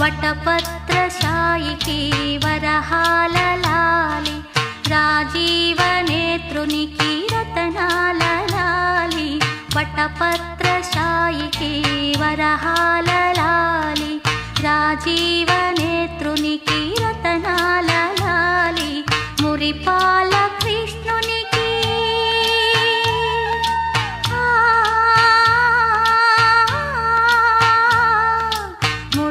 వటపత్రశాయికి వరహాలలాలి రాజీవనేత్రునికి రతనాలలాలి వటపత్రశాయికి వరహాలలాలి రాజీవనేత్రునికి రతనాలలాలి మురిపాల Krishna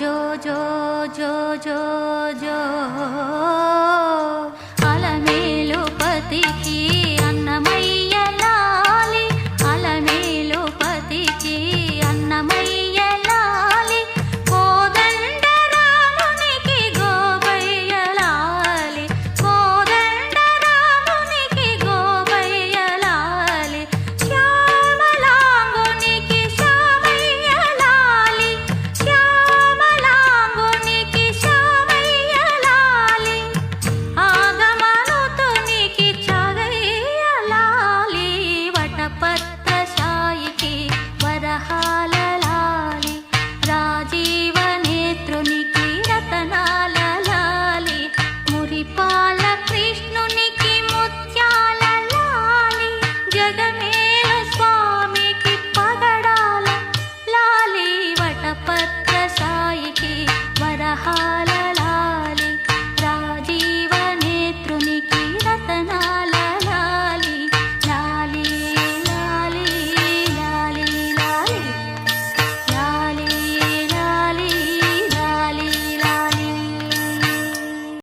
jo jo jo jo